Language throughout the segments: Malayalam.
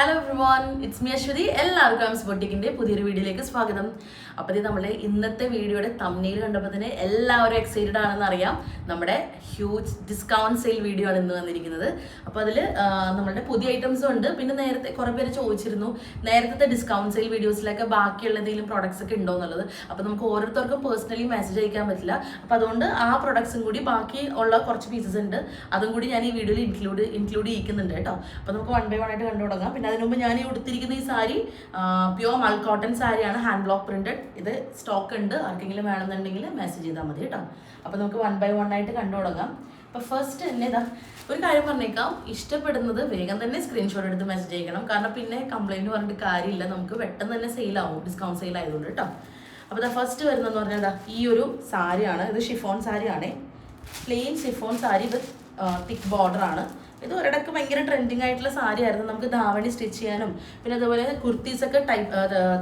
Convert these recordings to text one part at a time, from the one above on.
Hello everyone it's me Aswathy എല്ലാവർക്കും ആംസ് ബൊട്ടിക്കിന്റെ പുതിയൊരു വീഡിയോയിലേക്ക് സ്വാഗതം. അപ്പോൾ ഇത് നമ്മുടെ ഇന്നത്തെ വീഡിയോയുടെ തമ്മിൽ കണ്ടപ്പോൾ തന്നെ എല്ലാവരും എക്സൈറ്റഡ് ആണെന്ന് അറിയാം. നമ്മുടെ ഹ്യൂജ് ഡിസ്കൗണ്ട് സെയിൽ വീഡിയോ ആണ് ഇന്ന് വന്നിരിക്കുന്നത്. അപ്പോൾ അതിൽ നമ്മളുടെ പുതിയ ഐറ്റംസും ഉണ്ട്. പിന്നെ നേരത്തെ കുറേ പേര് ചോദിച്ചിരുന്നു നേരത്തെ ഡിസ്കൗണ്ട് സെയിൽ വീഡിയോസിലൊക്കെ ബാക്കിയുള്ള എന്തെങ്കിലും പ്രോഡക്ട്സ് ഒക്കെ ഉണ്ടോ എന്നുള്ളത്. അപ്പോൾ നമുക്ക് ഓരോരുത്തർക്കും പേഴ്സണലി മെസ്സേജ് അയക്കാൻ പറ്റില്ല. അപ്പോൾ അതുകൊണ്ട് ആ പ്രൊഡക്ട്സും കൂടി ബാക്കി ഉള്ള കുറച്ച് പീസസ് ഉണ്ട്. അതും കൂടി ഞാൻ ഈ വീഡിയോയിൽ ഇൻക്ലൂഡ് ഇൻക്ലൂഡ് ചെയ്യിക്കുന്നുണ്ട് കേട്ടോ. അപ്പോൾ നമുക്ക് വൺ ബൈ വൺ ആയിട്ട് കണ്ടു തുടങ്ങാം പിന്നെ അതിനു മുമ്പ് ഞാൻ ഈ ഉടുത്തിരിക്കുന്ന ഈ സാരി പ്യുവർ മൾ കോട്ടൺ സാരിയാണ് ഹാൻഡ് ബ്ലോക്ക് പ്രിന്റഡ് ഇത് സ്റ്റോക്ക് ഉണ്ട്. ആർക്കെങ്കിലും വേണമെന്നുണ്ടെങ്കിൽ മെസ്സേജ് ചെയ്താൽ മതി കേട്ടോ. അപ്പോൾ നമുക്ക് വൺ ബൈ വൺ ആയിട്ട് കണ്ടു തുടങ്ങാം. അപ്പോൾ ഫസ്റ്റ് തന്നെ ഇതാ ഒരു കാര്യം പറഞ്ഞേക്കാം. ഇഷ്ടപ്പെടുന്നത് വേഗം തന്നെ സ്ക്രീൻഷോട്ട് എടുത്ത് മെസ്സേജ് ചെയ്യണം കാരണം പിന്നെ കംപ്ലൈന്റ് പറഞ്ഞിട്ട് കാര്യമില്ല. നമുക്ക് പെട്ടെന്ന് തന്നെ സെയിൽ ആവും. ഡിസ്കൗണ്ട് സെയിൽ ആയതുകൊണ്ട് കേട്ടോ. അപ്പോൾ ഇതാ ഫസ്റ്റ് വരുന്നതെന്ന് പറഞ്ഞാൽ ഇതാ ഈ ഒരു സാരിയാണ്. ഇത് chiffon സാരിയാണേ. Plain chiffon sari with thick border ആണ്. ഇത് ഒരിടക്ക് ഭയങ്കര ട്രെൻഡിങ് ആയിട്ടുള്ള സാരി ആയിരുന്നു. നമുക്ക് ധാവണി സ്റ്റിച്ച് ചെയ്യാനും പിന്നെ അതുപോലെ കുർത്തീസ് ഒക്കെ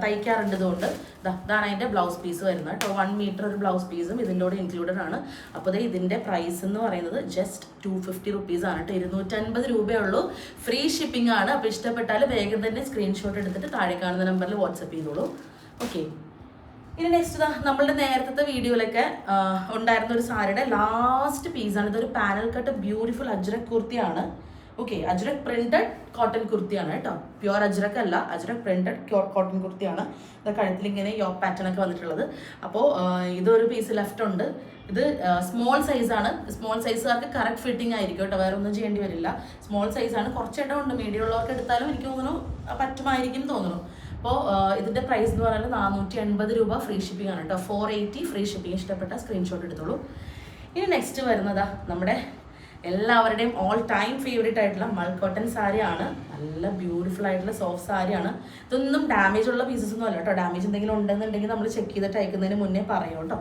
തയ്ക്കാറുണ്ട് ഇതുകൊണ്ട്. ഇതാണ് അതിന്റെ ബ്ലൗസ് പീസ് വരുന്നത് കേട്ടോ. വൺ മീറ്റർ ഒരു ബ്ലൗസ് പീസും ഇതിന്റെ കൂടെ ഇൻക്ലൂഡഡ് ആണ്. അപ്പോൾ ദേ ഇതിന്റെ പ്രൈസ് എന്ന് പറയുന്നത് ജസ്റ്റ് ടു ഫിഫ്റ്റി റുപ്പീസ് ആണ് കേട്ടോ. ഇരുന്നൂറ്റൻപത് രൂപയേ ഉള്ളൂ. ഫ്രീ ഷിപ്പിംഗ് ആണ്. അപ്പോൾ ഇഷ്ടപ്പെട്ടാൽ വേഗം തന്നെ സ്ക്രീൻഷോട്ട് എടുത്തിട്ട് താഴെ കാണുന്ന നമ്പറിൽ വാട്സപ്പ് ചെയ്തോളൂ. ഓക്കെ ഇനി നെക്സ്റ്റ് നമ്മളുടെ നേരത്തെ വീഡിയോയിലൊക്കെ ഉണ്ടായിരുന്ന ഒരു സാരിയുടെ ലാസ്റ്റ് പീസാണ് ഇതൊരു പാനൽ കട്ട് ബ്യൂട്ടിഫുൾ അജ്രക് കുർത്തിയാണ്. ഓക്കെ അജ്രക് പ്രിന്റഡ് കോട്ടൺ കുർത്തിയാണ് കേട്ടോ. പ്യുവർ അജ്രക് അല്ല അജ്രക് പ്രിന്റഡ് കോട്ടൺ കുർത്തിയാണ്. ഇത് കഴുത്തിൽ ഇങ്ങനെ യോ പാറ്റേൺ ഒക്കെ വന്നിട്ടുള്ളത്. അപ്പോൾ ഇതൊരു പീസ് ലെഫ്റ്റ് ഉണ്ട്. ഇത് സ്മോൾ സൈസാണ് സ്മോൾ സൈസുകാർക്ക് കറക്റ്റ് ഫിറ്റിംഗ് ആയിരിക്കും കേട്ടോ. വേറെ ഒന്നും ചെയ്യേണ്ടി വരില്ല. സ്മോൾ സൈസാണ് കുറച്ച് ഇടം ഉണ്ട് മീഡിയം ഉള്ളവർക്ക് എടുത്താലും എനിക്ക് തോന്നുന്നു പറ്റുമായിരിക്കും തോന്നുന്നു. അപ്പോൾ ഇതിന്റെ പ്രൈസ് എന്ന് പറയുന്നത് നാനൂറ്റി എൺപത് രൂപ ഫ്രീ ഷിപ്പിംഗ് ആണ് കേട്ടോ. ഫോർ എയ്റ്റി ഫ്രീ ഷിപ്പിംഗ് ഇഷ്ടപ്പെട്ട സ്ക്രീൻഷോട്ട് എടുത്തോളൂ. ഇനി നെക്സ്റ്റ് വരുന്നതാ നമ്മുടെ എല്ലാവരുടെയും ഓൾ ടൈം ഫേവറേറ്റ് ആയിട്ടുള്ള മൾ കോട്ടൺ സാരിയാണ് നല്ല ബ്യൂട്ടിഫുൾ ആയിട്ടുള്ള സോഫ്റ്റ് സാരിയാണ് ഇതൊന്നും ഡാമേജ് ഉള്ള പീസസ് ഒന്നും അല്ല കേട്ടോ. ഡാമേജ് എന്തെങ്കിലും ഉണ്ടെന്നുണ്ടെങ്കിൽ നമ്മൾ ചെക്ക് ചെയ്തിട്ട് അയക്കുന്നതിന് മുന്നേ പറയും കേട്ടോ.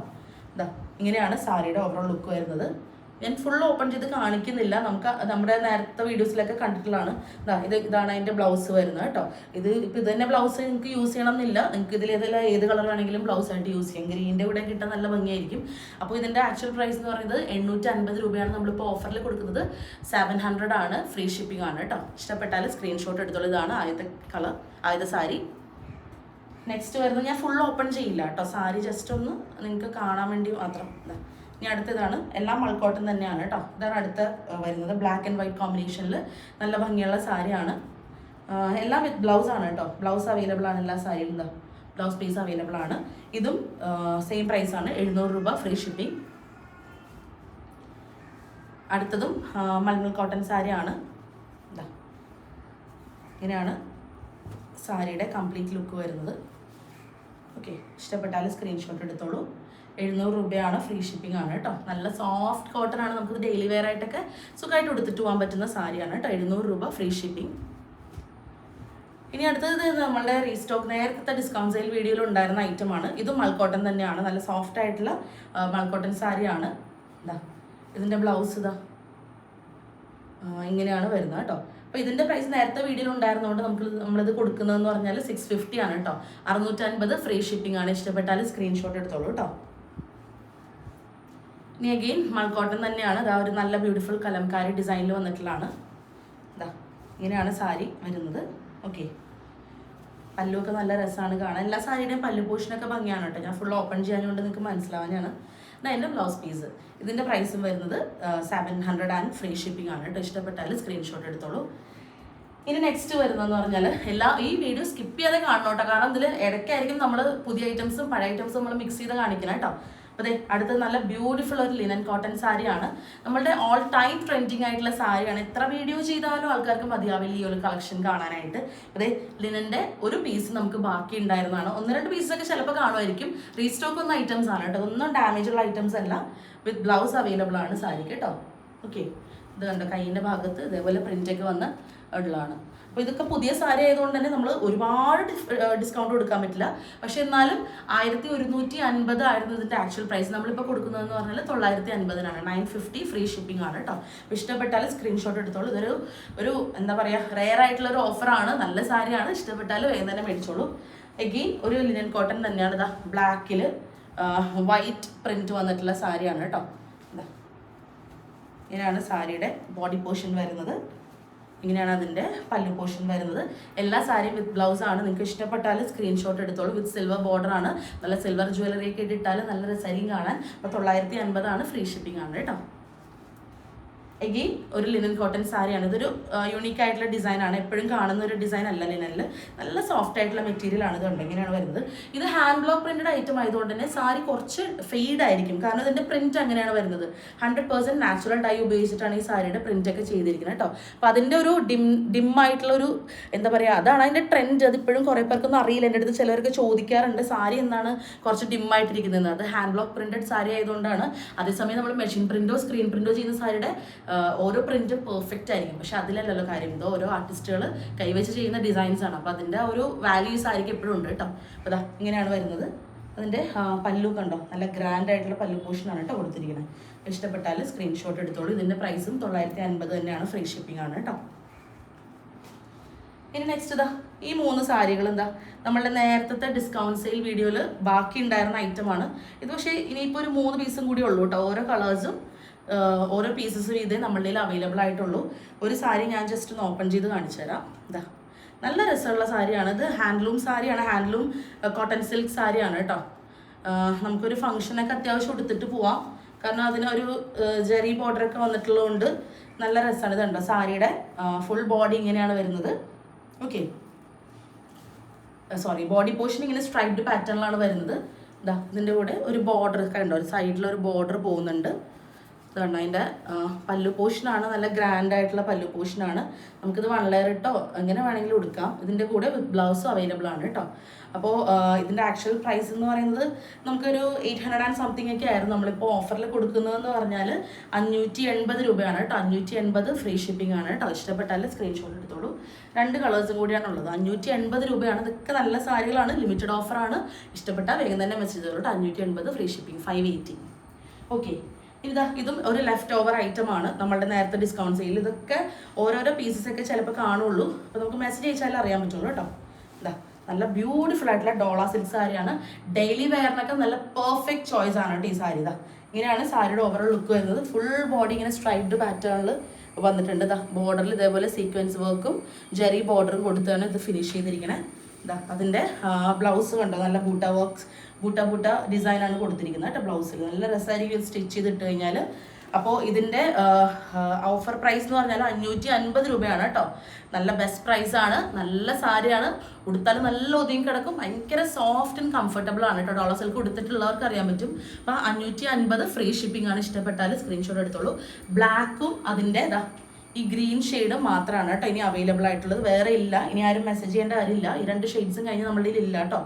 ഇതാ ഇങ്ങനെയാണ് സാരിയുടെ ഓവറോൾ ലുക്ക് വരുന്നത്. ഞാൻ ഫുൾ ഓപ്പൺ ചെയ്ത് കാണിക്കുന്നില്ല. നമുക്ക് നമ്മുടെ നേരത്തെ വീഡിയോസിലൊക്കെ കണ്ടിട്ടുള്ളതാണ്. ഇതാ ഇത് ഇതാണ് അതിന്റെ ബ്ലൗസ് വരുന്നത് കേട്ടോ. ഇത് ഇപ്പം ഇത് തന്നെ ബ്ലൗസ് നിങ്ങൾക്ക് യൂസ് ചെയ്യണം എന്നില്ല നിങ്ങൾക്ക് ഇതിൽ ഏതെല്ലാം ഏത് കളറാണെങ്കിലും ബ്ലൗസ് ആയിട്ട് യൂസ് ചെയ്യാം. ഗ്രീന്റെ കൂടെ കിട്ടാൻ നല്ല ഭംഗിയായിരിക്കും. അപ്പോൾ ഇതിന്റെ ആക്ച്വൽ പ്രൈസ് എന്ന് പറയുന്നത് എണ്ണൂറ്റി അൻപത് രൂപയാണ് നമ്മളിപ്പോൾ ഓഫറിൽ കൊടുക്കുന്നത്. സെവൻ ഹൺഡ്രഡ് ആണ്. ഫ്രീ ഷിപ്പിംഗ് ആണ് കേട്ടോ. ഇഷ്ടപ്പെട്ടാൽ സ്ക്രീൻഷോട്ട് എടുത്തോളൂ. ഇതാണ് ആദ്യത്തെ കളർ ആദ്യത്തെ സാരി നെക്സ്റ്റ് വരുന്നത് ഞാൻ ഫുൾ ഓപ്പൺ ചെയ്യില്ല കേട്ടോ. സാരി ജസ്റ്റ് ഒന്ന് നിങ്ങൾക്ക് കാണാൻ വേണ്ടി മാത്രം. ഇനി അടുത്തതാണ്. എല്ലാം മൾക്കോട്ടൻ തന്നെയാണ് കേട്ടോ. ഇതാണ് അടുത്ത വരുന്നത്. ബ്ലാക്ക് ആൻഡ് വൈറ്റ് കോമ്പിനേഷനിൽ നല്ല ഭംഗിയുള്ള സാരിയാണ്. എല്ലാം വിത്ത് ബ്ലൗസ് ആണ് കേട്ടോ. ബ്ലൗസ് അവൈലബിൾ ആണ് എല്ലാ സാരിയിലും ബ്ലൗസ് പീസ് അവൈലബിൾ ആണ്. ഇതും സെയിം പ്രൈസ് ആണ്. എഴുന്നൂറ് രൂപ ഫ്രീ ഷിപ്പിംഗ് അടുത്തതും മൾമൽ കോട്ടൺ സാരിയാണ്. ഇതാ ഇങ്ങനെയാണ് സാരിയുടെ കംപ്ലീറ്റ് ലുക്ക് വരുന്നത്. ഓക്കെ ഇഷ്ടപ്പെട്ടാൽ സ്ക്രീൻഷോട്ട് എടുത്തോളൂ. എഴുന്നൂറ് രൂപയാണ് ഫ്രീ ഷിപ്പിംഗ് ആണ് കേട്ടോ. നല്ല സോഫ്റ്റ് കോട്ടൺ ആണ് നമുക്ക് ഡെയിലി വെയർ ആയിട്ടൊക്കെ സുഖമായിട്ട് എടുത്തിട്ട് പോകാൻ പറ്റുന്ന സാരിയാണ് കേട്ടോ. എഴുന്നൂറ് രൂപ ഫ്രീ ഷിപ്പിംഗ് ഇനി അടുത്തത് നമ്മളുടെ റീസ്റ്റോക്ക് നേരത്തെ ഡിസ്കൗണ്ട് സെയിൽ വീഡിയോയിൽ ഉണ്ടായിരുന്ന ഐറ്റമാണ് ഇതും മൾക്കോട്ടൺ തന്നെയാണ്. നല്ല സോഫ്റ്റ് ആയിട്ടുള്ള മൾക്കോട്ടൺ സാരിയാണ്. ഇതാ ഇതിന്റെ ബ്ലൗസ് ഇതാ. ഇങ്ങനെയാണ് വരുന്നത് കേട്ടോ. അപ്പോൾ ഇതിന്റെ പ്രൈസ് നേരത്തെ വീഡിയോയിൽ ഉണ്ടായിരുന്നതുകൊണ്ട് നമുക്ക് നമ്മളിത് കൊടുക്കുന്നതെന്ന് പറഞ്ഞാൽ സിക്സ് ഫിഫ്റ്റി ആണ് കേട്ടോ. അറുന്നൂറ്റൻപത് ഫ്രീ ഷിപ്പിംഗ് ആണ്. ഇഷ്ടപ്പെട്ടാൽ സ്ക്രീൻഷോട്ട് എടുത്തോളൂ കേട്ടോ. ഇനി അഗെയിൻ മൾക്കോട്ടൺ തന്നെയാണ്. അതാ ഒരു നല്ല ബ്യൂട്ടിഫുൾ കലംകാരി ഡിസൈനിൽ വന്നിട്ടുള്ളതാണ്. ഇതാ ഇങ്ങനെയാണ് സാരി വരുന്നത്. ഓക്കെ പല്ലുമൊക്കെ നല്ല രസമാണ് കാണാൻ. എല്ലാ സാരിയുടെയും പല്ലു പോഷനൊക്കെ ഭംഗിയാണ് കേട്ടോ. ഞാൻ ഫുൾ ഓപ്പൺ ചെയ്യാനുകൊണ്ട് നിങ്ങൾക്ക് മനസ്സിലാവാനാണ്. ഇതാ എന്റെ ബ്ലൗസ് പീസ് ഇതിന്റെ പ്രൈസും വരുന്നത് seven hundred and free shipping ആണ് കേട്ടോ. ഇഷ്ടപ്പെട്ടാൽ സ്ക്രീൻഷോട്ട് എടുത്തോളൂ. ഇനി നെക്സ്റ്റ് വരുന്നതെന്ന് പറഞ്ഞാൽ എല്ലാ ഈ വീഡിയോ സ്കിപ്പ് ചെയ്യാതെ കാണണം കേട്ടോ. കാരണം ഇതിൽ ഇടയ്ക്കായിരിക്കും നമ്മൾ പുതിയ ഐറ്റംസും പഴയ ഐറ്റംസും നമ്മൾ മിക്സ് ചെയ്ത് കാണിക്കണം കേട്ടോ. അതെ അടുത്ത നല്ല ബ്യൂട്ടിഫുൾ ഒരു ലിനൻ കോട്ടൺ സാരിയാണ്. നമ്മളുടെ ഓൾ ടൈം ട്രെൻഡിങ് ആയിട്ടുള്ള സാരിയാണ്. എത്ര വീഡിയോ ചെയ്താലും ആൾക്കാർക്ക് മതിയാവില്ല ഈ ഒരു കളക്ഷൻ കാണാനായിട്ട്. അതെ ലിനന്റെ ഒരു പീസ് നമുക്ക് ബാക്കി ഉണ്ടായിരുന്നതാണ്. ഒന്ന് രണ്ട് പീസൊക്കെ ചിലപ്പോൾ കാണുമായിരിക്കും. റീസ്റ്റോക്ക് ഒന്നും ഐറ്റംസ് ആണ് കേട്ടോ. ഒന്നും ഡാമേജ് ഉള്ള ഐറ്റംസ് അല്ല. വിത്ത് ബ്ലൗസ് അവൈലബിൾ ആണ് സാരി കേട്ടോ. ഓക്കെ ഇത് കണ്ടോ കൈയിന്റെ ഭാഗത്ത് ഇതേപോലെ പ്രിന്റൊക്കെ വന്ന് ഉള്ളതാണ്. അപ്പോൾ ഇതൊക്കെ പുതിയ സാരി ആയതുകൊണ്ട് തന്നെ നമ്മൾ ഒരുപാട് ഡിസ്കൗണ്ട് കൊടുക്കാൻ പറ്റില്ല. പക്ഷെ എന്നാലും ആയിരത്തി ഒരുന്നൂറ്റി അൻപത് ആയിരുന്നു ഇതിന്റെ ആക്ച്വൽ പ്രൈസ് നമ്മളിപ്പോൾ കൊടുക്കുന്നതെന്ന് പറഞ്ഞാൽ തൊള്ളായിരത്തി അൻപതിനാണ്. നയൻ ഫിഫ്റ്റി ഫ്രീ ഷിപ്പിംഗ് ആണ് കേട്ടോ അപ്പോൾ ഇഷ്ടപ്പെട്ടാൽ സ്ക്രീൻഷോട്ട് എടുത്തോളൂ. ഇതൊരു ഒരു എന്താ പറയുക റെയർ ആയിട്ടുള്ള ഒരു ഓഫറാണ് നല്ല സാരിയാണ്. ഇഷ്ടപ്പെട്ടാൽ വേഗം തന്നെ മേടിച്ചോളൂ. എഗെയിൻ ഒരു ലിനൻ കോട്ടൺ തന്നെയാണ് ഇതാ ബ്ലാക്കിൽ വൈറ്റ് പ്രിന്റ് വന്നിട്ടുള്ള സാരിയാണ് കേട്ടോ ഇതാ ഇങ്ങനെയാണ് സാരിയുടെ ബോഡി പോർഷൻ വരുന്നത്. ഇങ്ങനെയാണ് അതിന്റെ പല്ലു പോർഷൻ വരുന്നത്. എല്ലാ സാരിയും വിത്ത് ബ്ലൗസ് ആണ്. നിങ്ങൾക്ക് ഇഷ്ടപ്പെട്ടാൽ സ്ക്രീൻഷോട്ട് എടുത്തോളൂ. വിത്ത് സിൽവർ ബോർഡർ ആണ്. നല്ല സിൽവർ ജ്വല്ലറി ഒക്കെ ഇട്ടിട്ടാൽ നല്ല രസരിയും കാണാൻ. അപ്പോൾ തൊള്ളായിരത്തി അൻപതാണ് ഫ്രീ ഷിപ്പിംഗ് ആണ് കേട്ടോ. എഗെയിൻ ഒരു ലിനൻ കോട്ടൺ സാരിയാണ്. ഇതൊരു യുണീക്ക് ആയിട്ടുള്ള ഡിസൈൻ ആണ്. എപ്പോഴും കാണുന്ന ഒരു ഡിസൈൻ അല്ല ലിനനിൽ നല്ല സോഫ്റ്റ് ആയിട്ടുള്ള മെറ്റീരിയൽ ആണ് ഇത്. ഇങ്ങനെയാണ് വരുന്നത്. ഇത് ഹാൻഡ് ബ്ലോക്ക് പ്രിന്റഡ് ഐറ്റം ആയതുകൊണ്ട് തന്നെ സാരി കുറച്ച് ഫെയ്ഡ് ആയിരിക്കും. കാരണം ഇതിന്റെ പ്രിന്റ് അങ്ങനെയാണ് വരുന്നത്. ഹൺഡ്രഡ് പെർസെന്റ് നാച്ചുറൽ ഡൈ ഉപയോഗിച്ചിട്ടാണ് ഈ സാരിയുടെ പ്രിന്റ് ഒക്കെ ചെയ്തിരിക്കുന്നത് കേട്ടോ. അപ്പോൾ അതിന്റെ ഒരു ഡിം ഡിം ആയിട്ടുള്ള ഒരു എന്താ പറയുക അതാണ് അതിന്റെ ട്രെൻഡ് അത് ഇപ്പോഴും കുറേ പേർക്കൊന്നും അറിയില്ല. എന്റെ അടുത്ത് ചിലർക്ക് ചോദിക്കാറുണ്ട് സാരി എന്താണ് കുറച്ച് ഡിം ആയിട്ടിരിക്കുന്നത് അത് ഹാൻഡ് ബ്ലോക്ക് പ്രിന്റഡ് സാരി ആയതുകൊണ്ടാണ്. അതേസമയം നമ്മൾ മെഷീൻ പ്രിന്റോ സ്ക്രീൻ പ്രിന്റോ ചെയ്യുന്ന സാരിയുടെ ഓരോ പ്രിന്റും പെർഫെക്റ്റ് ആയിരിക്കും. പക്ഷെ അതിലല്ലല്ലോ കാര്യം. ഇത് ഓരോ ആർട്ടിസ്റ്റുകൾ കൈവച്ച് ചെയ്യുന്ന ഡിസൈൻസ് ആണ്. അപ്പോൾ അതിന്റെ ഒരു വാല്യൂസ് ആയിരിക്കും എപ്പോഴും ഉണ്ട് കേട്ടോ. അപ്പോൾ ഇങ്ങനെയാണ് വരുന്നത്. അതിന്റെ പല്ലു കണ്ടോ? നല്ല ഗ്രാൻഡ് ആയിട്ടുള്ള പല്ലു പോർഷനാണ് കേട്ടോ കൊടുത്തിരിക്കുന്നത് ഇഷ്ടപ്പെട്ടാൽ സ്ക്രീൻഷോട്ട് എടുത്തോളൂ. ഇതിന്റെ പ്രൈസും തൊള്ളായിരത്തി അൻപത് തന്നെയാണ്. ഫ്രീ ഷിപ്പിംഗ് ആണ് കേട്ടോ. ഇനി നെക്സ്റ്റ് ഇതാ ഈ മൂന്ന് സാരികൾ എന്താ? നമ്മളുടെ നേരത്തെ ഡിസ്കൗണ്ട് സെയിൽ വീഡിയോയിൽ ബാക്കി ഉണ്ടായിരുന്ന ഐറ്റമാണ് ഇത് പക്ഷേ ഇനിയിപ്പോൾ ഒരു മൂന്ന് പീസും കൂടി ഉള്ളൂ കേട്ടോ. ഓരോ കളേഴ്സും ഓരോ പീസസും ഇതേ നമ്മളുടെ കയ്യിൽ അവൈലബിൾ ആയിട്ടുള്ളൂ. ഒരു സാരി ഞാൻ ജസ്റ്റ് ഒന്ന് ഓപ്പൺ ചെയ്ത് കാണിച്ചു തരാം. നല്ല രസമുള്ള സാരിയാണ്. ഇത് ഹാൻഡ്ലൂം സാരിയാണ്. ഹാൻഡ്ലൂം കോട്ടൺ സിൽക്ക് സാരിയാണ് കേട്ടോ. നമുക്കൊരു ഫംഗ്ഷനൊക്കെ അത്യാവശ്യം എടുത്തിട്ട് പോവാം. കാരണം അതിനൊരു ജെറി ബോർഡറൊക്കെ വന്നിട്ടുള്ളതുകൊണ്ട് നല്ല രസമാണ് ഇതുണ്ടോ? സാരിയുടെ ഫുൾ ബോഡി ഇങ്ങനെയാണ് വരുന്നത്. ഓക്കെ സോറി ബോഡി പോർഷൻ ഇങ്ങനെ സ്ട്രൈപ്ഡ് പാറ്റേണിലാണ് വരുന്നത്. ഇതാ ഇതിന്റെ കൂടെ ഒരു ബോർഡർ കണ്ടോ? ഒരു സൈഡിലൊരു ബോർഡർ പോകുന്നുണ്ട്. ഇതാണ് അതിന്റെ പല്ലു പോഷനാണ് നല്ല ഗ്രാൻഡ് ആയിട്ടുള്ള പല്ലു പോഷനാണ്. നമുക്കിത് വൺ ലെയർ ഇട്ടോ എങ്ങനെ വേണമെങ്കിലും എടുക്കാം ഇതിന്റെ കൂടെ വിത്ത് ബ്ലൗസും അവൈലബിൾ ആണ് കേട്ടോ. അപ്പോൾ ഇതിന്റെ ആക്ച്വൽ പ്രൈസ് എന്ന് പറയുന്നത് നമുക്കൊരു എയ്റ്റ് ഹൺഡ്രഡ് ആൻഡ് സംതിങ് ഒക്കെ ആയിരുന്നു. നമ്മളിപ്പോൾ ഓഫറിൽ കൊടുക്കുന്നതെന്ന് പറഞ്ഞാൽ അഞ്ഞൂറ്റി എൺപത് രൂപയാണ് കേട്ടോ. അഞ്ഞൂറ്റി എൺപത് ഫ്രീ ഷിപ്പിംഗ് ആണ് കേട്ടോ. ഇഷ്ടപ്പെട്ടാൽ സ്ക്രീൻഷോട്ട് എടുത്തോളൂ. രണ്ട് കളേഴ്സും കൂടിയാണ് ഉള്ളത്. അഞ്ഞൂറ്റി എൺപത് രൂപയാണ്. ഇതൊക്കെ നല്ല സാരികളാണ്. ലിമിറ്റഡ് ഓഫറാണ് ഇഷ്ടപ്പെട്ടാൽ വേഗം തന്നെ മെസ്സേജ് ചെയ്തോളൂ അഞ്ഞൂറ്റി എൺപത് free shipping five eighty okay ഇതാ ഇതും ഒരു ലെഫ്റ്റ് ഓവർ ഐറ്റം ആണ്. നമ്മളുടെ നേരത്തെ ഡിസ്കൗണ്ട് സെയിൽ ഇതൊക്കെ ഓരോരോ പീസസ് ഒക്കെ ചിലപ്പോൾ കാണുള്ളൂ. അപ്പോൾ നമുക്ക് മെസ്സേജ് അയച്ചാലേ അറിയാൻ പറ്റുള്ളൂ കേട്ടോ. ഇതാ നല്ല ബ്യൂട്ടിഫുൾ ആയിട്ടുള്ള ഡോള സിൽക്ക് സാരിയാണ്. ഡെയിലി വെയറിനൊക്കെ നല്ല പെർഫെക്റ്റ് ചോയ്സ് ആണ് കേട്ടോ ഈ സാരി. ഇതാ ഇങ്ങനെയാണ് സാരിയുടെ ഓവറോൾ ലുക്ക് വരുന്നത്. ഫുൾ ബോഡി ഇങ്ങനെ സ്ട്രൈഡ് പാറ്റേണിൽ വന്നിട്ടുണ്ട്. ഇതാ ബോർഡറിൽ ഇതേപോലെ സീക്വൻസ് വർക്കും ജെറി ബോർഡറും കൊടുത്താണ് ഇത് ഫിനിഷ് ചെയ്തിരിക്കണേ. അതിന്റെ ബ്ലൗസ് കണ്ടോ? നല്ല ബൂട്ട വർക്ക്സ് ബൂട്ട ബൂട്ട ഡിസൈനാണ് കൊടുത്തിരിക്കുന്നത് കേട്ടോ ബ്ലൗസിൽ നല്ല രസമായിരിക്കും സ്റ്റിച്ച് ചെയ്തിട്ട് കഴിഞ്ഞാൽ അപ്പോൾ ഇതിന്റെ ഓഫർ പ്രൈസ് എന്ന് പറഞ്ഞാൽ അഞ്ഞൂറ്റി അൻപത് രൂപയാണ് കേട്ടോ. നല്ല ബെസ്റ്റ് പ്രൈസ് ആണ് നല്ല സാരിയാണ്. ഉടുത്താൽ നല്ല ഒതുങ്ങി കിടക്കും. ഭയങ്കര സോഫ്റ്റ് ആൻഡ് കംഫർട്ടബിൾ ആണ് കേട്ടോ. ഡോളർ സിൽക്ക് ഉടുത്തിട്ടുള്ളവർക്ക് അറിയാൻ പറ്റും. അപ്പോൾ അഞ്ഞൂറ്റി അൻപത് ഫ്രീ ഷിപ്പിംഗ് ആണ് ഇഷ്ടപ്പെട്ടാൽ സ്ക്രീൻഷോട്ട് എടുത്തോളൂ. ബ്ലാക്കും അതിന്റെ ഈ ഗ്രീൻ ഷെയ്ഡ് മാത്രമാണ് കേട്ടോ ഇനി അവൈലബിൾ ആയിട്ടുള്ളത്. വേറെ ഇല്ല. ഇനി ആരും മെസ്സേജ് ചെയ്യേണ്ട കാര്യമില്ല. ഈ രണ്ട് ഷെയ്ഡ്സും കഴിഞ്ഞ് ഇതിൽ ഇല്ല കേട്ടോ.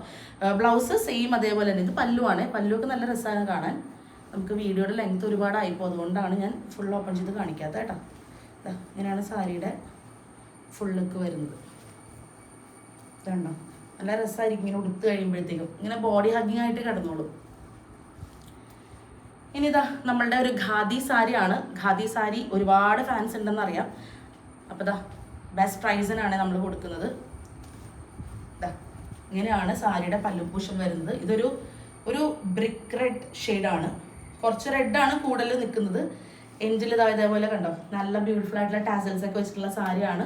ബ്ലൗസ് സെയിം അതേപോലെ തന്നെ. ഇത് പല്ലുവാണ്. പല്ലുവൊക്കെ നല്ല രസമാണ് കാണാൻ. നമുക്ക് വീഡിയോയുടെ ലെങ്ത് ഒരുപാടായിപ്പോൾ അതുകൊണ്ടാണ് ഞാൻ ഫുൾ ഓപ്പൺ ചെയ്ത് കാണിക്കാത്ത കേട്ടോ. ഇങ്ങനെയാണ് സാരിയുടെ ഫുൾ ലുക്ക് വരുന്നത്. ഇതുണ്ടോ? നല്ല രസമായിരിക്കും ഇങ്ങനെ ഉടുത്ത് കഴിയുമ്പോഴത്തേക്കും. ഇങ്ങനെ ബോഡി ഹഗ്ഗിങ് ആയിട്ട് കിടന്നോളും. ഇനി ഇതാ നമ്മളുടെ ഒരു ഖാദി സാരിയാണ്. ഖാദി സാരി ഒരുപാട് ഫാൻസ് ഉണ്ടെന്ന് അറിയാം. അപ്പോൾ ഇതാ ബെസ്റ്റ് പ്രൈസിനാണ് നമ്മൾ കൊടുക്കുന്നത്. ഇങ്ങനെയാണ് സാരിയുടെ പല്ലുപൂഷൻ വരുന്നത്. ഇതൊരു ഒരു ബ്രിക്ക് റെഡ് ഷെയ്ഡാണ് കുറച്ച് റെഡാണ് കൂടുതൽ നിൽക്കുന്നത്. എൻജിൽ ഇതാ ഇതേപോലെ കണ്ടോ? നല്ല ബ്യൂട്ടിഫുൾ ആയിട്ടുള്ള ടാസൽസ് ഒക്കെ വെച്ചിട്ടുള്ള സാരിയാണ്.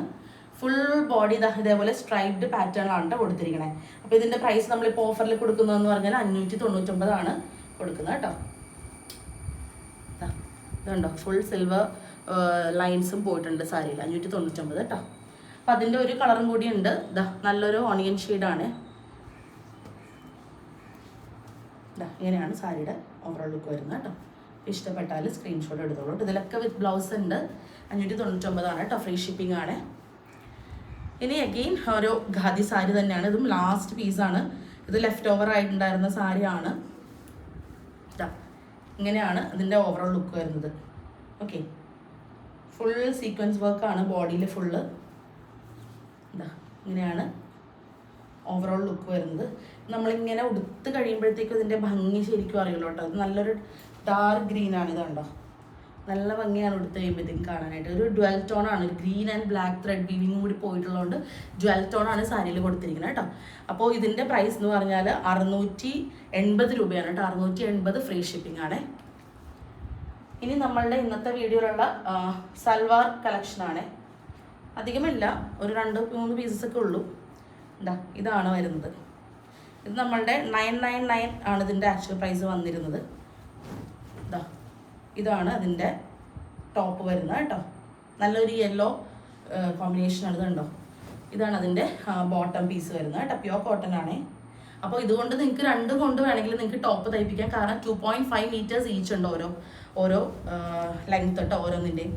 ഫുൾ ബോഡി ഇതാ ഇതേപോലെ സ്ട്രൈപ്ഡ് കേട്ടോ കൊടുത്തിരിക്കണേ. അപ്പോൾ ഇതിന്റെ പ്രൈസ് നമ്മളിപ്പോൾ ഓഫറിൽ കൊടുക്കുന്നതെന്ന് പറഞ്ഞാൽ അഞ്ഞൂറ്റി തൊണ്ണൂറ്റൊമ്പതാണ് കൊടുക്കുന്നത് കേട്ടോ ഇതുണ്ടോ? ഫുൾ സിൽവർ ലൈൻസും പോയിട്ടുണ്ട് സാരിയിൽ. അഞ്ഞൂറ്റി തൊണ്ണൂറ്റൊമ്പത് കേട്ടോ അപ്പം അതിന്റെ ഒരു കളറും കൂടി ഉണ്ട്. ഇതാ നല്ലൊരു ഓണിയൻ ഷെയ്ഡാണ് ഇങ്ങനെയാണ് സാരിയുടെ ഓവറോൾ ലുക്ക് വരുന്നത് കേട്ടോ ഇഷ്ടപ്പെട്ടാൽ സ്ക്രീൻഷോട്ട് എടുത്തോളൂ ഇതിലൊക്കെ വിത്ത് ബ്ലൗസ് ഉണ്ട്. അഞ്ഞൂറ്റി തൊണ്ണൂറ്റൊമ്പതാണ് കേട്ടോ ഫ്രീ ഷിപ്പിംഗ് ആണ്. ഇനി അഗെയിൻ ഒരു ഖാദി സാരി തന്നെയാണ്. ഇതും ലാസ്റ്റ് പീസാണ് ഇത് ലെഫ്റ്റ് ഓവർ ആയിട്ടുണ്ടായിരുന്ന സാരിയാണ്. ഇങ്ങനെയാണ് ഇതിന്റെ ഓവറോൾ ലുക്ക് വരുന്നത്. ഓക്കെ ഫുൾ സീക്വൻസ് വർക്കാണ് ബോഡിയിൽ ഫുള്ള് ഇതാ ഇങ്ങനെയാണ് ഓവറോൾ ലുക്ക് വരുന്നത്. നമ്മളിങ്ങനെ ഉടുത്ത് കഴിയുമ്പോഴത്തേക്കും ഇതിന്റെ ഭംഗി ശരിക്കും അറിയുള്ളൂ കേട്ടോ. നല്ലൊരു ഡാർക്ക് ഗ്രീനാണ് ഇതുണ്ടോ നല്ല ഭംഗിയാണ് ഉടുത്ത് കഴിയുമ്പോഴത്തേക്കും കാണാനായിട്ട്. ഒരു ഡ്വൽ ടോൺ ആണ്. Green and black thread weaving കൂടി പോയിട്ടുള്ളതുകൊണ്ട് ഡ്വൽ ടോൺ ആണ് സാരിയിൽ കൊടുത്തിരിക്കുന്നത് കേട്ടോ. അപ്പോൾ ഇതിന്റെ പ്രൈസ് എന്ന് പറഞ്ഞാൽ അറുന്നൂറ്റി എൺപത് രൂപയാണ് കേട്ടോ. അറുന്നൂറ്റി എൺപത് ഫ്രീ ഷിപ്പിംഗ് ആണ്. ഇനി നമ്മളുടെ ഇന്നത്തെ വീഡിയോയിലുള്ള സൽവാർ കളക്ഷനാണ് അധികമില്ല. ഒരു രണ്ട് മൂന്ന് പീസസ് ഒക്കെ ഉള്ളൂ. എന്താ ഇതാണ് വരുന്നത്. ഇത് നമ്മളുടെ നയൻ നയൻ നയൻ ആണ് ഇതിന്റെ ആക്ച്വൽ പ്രൈസ് വന്നിരുന്നത്. ഇതാ ഇതാണ് അതിന്റെ ടോപ്പ് വരുന്നത് കേട്ടോ. നല്ലൊരു യെല്ലോ കോമ്പിനേഷൻ ആണ് കണ്ടോ? ഇതാണ് അതിന്റെ ബോട്ടം പീസ് വരുന്നത് കേട്ടോ. പ്യോർ കോട്ടൺ ആണേ. അപ്പോൾ ഇതുകൊണ്ട് നിങ്ങൾക്ക് രണ്ടും കൊണ്ട് വേണമെങ്കിൽ നിങ്ങൾക്ക് ടോപ്പ് തയ്പ്പിക്കാം. കാരണം two point five metres each ഉണ്ട് ഓരോ ഓരോ ലെങ്ത് കേട്ടോ ഓരോന്നിന്റെയും.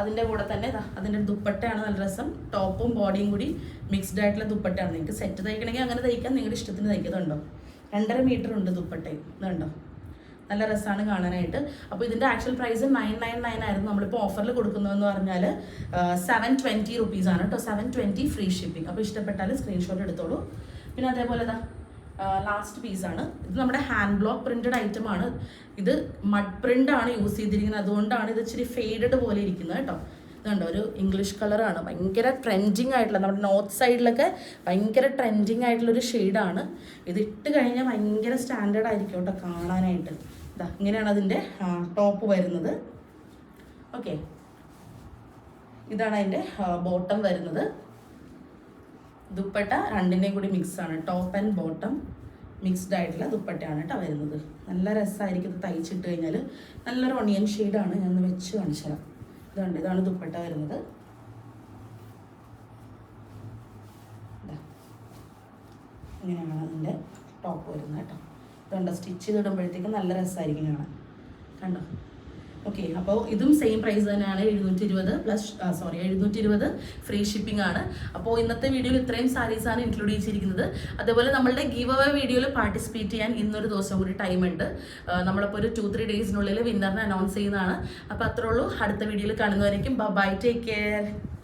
അതിന്റെ കൂടെ തന്നെ അതിന്റെ ദുപ്പട്ടയാണ് നല്ല രസം. ടോപ്പും ബോഡിയും കൂടി മിക്സ്ഡ് ആയിട്ടുള്ള ദുപ്പട്ടയാണ്. നിങ്ങൾക്ക് സെറ്റ് തയ്ക്കണമെങ്കിൽ അങ്ങനെ തയ്ക്കാൻ നിങ്ങളുടെ ഇഷ്ടത്തിന് തയ്ക്കുന്നുണ്ടോ രണ്ടര മീറ്റർ ഉണ്ട് ദുപ്പട്ടയും. ഇതുണ്ടോ നല്ല രസമാണ് കാണാനായിട്ട്. അപ്പോൾ ഇതിന്റെ actual price nine nine nine ആയിരുന്നു നമ്മളിപ്പോൾ ഓഫറിൽ കൊടുക്കുന്നതെന്ന് പറഞ്ഞാൽ സെവൻ ട്വന്റി റുപ്പീസാണ് കേട്ടോ സെവൻ ട്വന്റി ഫ്രീ ഷിപ്പിംഗ് അപ്പോൾ ഇഷ്ടപ്പെട്ടാൽ സ്ക്രീൻഷോട്ട് എടുത്തോളൂ. പിന്നെ അതേപോലെ ഇതാ ലാസ്റ്റ് പീസാണ് ഇത് നമ്മുടെ ഹാൻഡ് ബ്ലോക്ക് പ്രിന്റഡ് ഐറ്റം ആണ്. ഇത് മഡ് പ്രിന്റ് ആണ് യൂസ് ചെയ്തിരിക്കുന്നത്. അതുകൊണ്ടാണ് ഇത് ഇച്ചിരി ഫെയ്ഡഡ് പോലെ ഇരിക്കുന്നത് കേട്ടോ ഇതുണ്ടോ ഒരു ഇംഗ്ലീഷ് കളറാണ് ഭയങ്കര ട്രെൻഡിങ് ആയിട്ടുള്ള നമ്മുടെ നോർത്ത് സൈഡിലൊക്കെ ഭയങ്കര ട്രെൻഡിങ് ആയിട്ടുള്ളൊരു ഷെയ്ഡാണ് ഇത് ഇട്ട് കഴിഞ്ഞാൽ ഭയങ്കര സ്റ്റാൻഡേർഡ് ആയിരിക്കും കേട്ടോ കാണാനായിട്ട്. ഇതാ ഇങ്ങനെയാണ് അതിന്റെ ടോപ്പ് വരുന്നത്. ഓക്കെ. ഇതാണ് അതിന്റെ ബോട്ടം വരുന്നത്. ദുപ്പട്ട രണ്ടിന്റെയും കൂടി മിക്സ് ആണ്. ടോപ്പ് ആൻഡ് ബോട്ടം മിക്സ്ഡ് ആയിട്ടുള്ള ദുപ്പട്ടയാണ് കേട്ടോ വരുന്നത്. നല്ല രസമായിരിക്കും ഇത് തയ്ച്ചിട്ട് കഴിഞ്ഞാൽ നല്ലൊരു ഒണിയൻ ഷെയ്ഡാണ് ഞാൻ വെച്ച് കാണിച്ചു ഇതുണ്ട് ഇതാണ് ദുപ്പട്ട വരുന്നത്. ഇങ്ങനെയാണ് അതിന്റെ ടോപ്പ് വരുന്നത് കേട്ടോ. ഇതുണ്ട് സ്റ്റിച്ച് ചെയ്തിടുമ്പോഴത്തേക്കും നല്ല രസമായിരിക്കും കാണാൻ. കണ്ടോ? ഓക്കെ അപ്പോൾ ഇതും സെയിം പ്രൈസ് തന്നെയാണ്. എഴുന്നൂറ്റി ഇരുപത് പ്ലസ് സോറി എഴുന്നൂറ്റി ഇരുപത് ഫ്രീ ഷിപ്പിംഗ് ആണ്. അപ്പോൾ ഇന്നത്തെ വീഡിയോയിൽ ഇത്രയും സാരീസാണ് ഇൻക്ലൂഡ് ചെയ്തിരിക്കുന്നത്. അതേപോലെ നമ്മളുടെ ഗീവ് അവേ വീഡിയോയിൽ പാർട്ടിസിപ്പേറ്റ് ചെയ്യാൻ ഇന്നൊരു ദിവസം കൂടി ടൈം ഉണ്ട്. നമ്മളിപ്പോൾ ഒരു ടു ത്രീ ഡേയ്സിനുള്ളിൽ വിന്നറിനെ അനൗൺസ് ചെയ്യുന്നതാണ്. അപ്പോൾ അത്രേ ഉള്ളൂ. അടുത്ത വീഡിയോയിൽ കാണുന്നവരേക്കും. Bye take care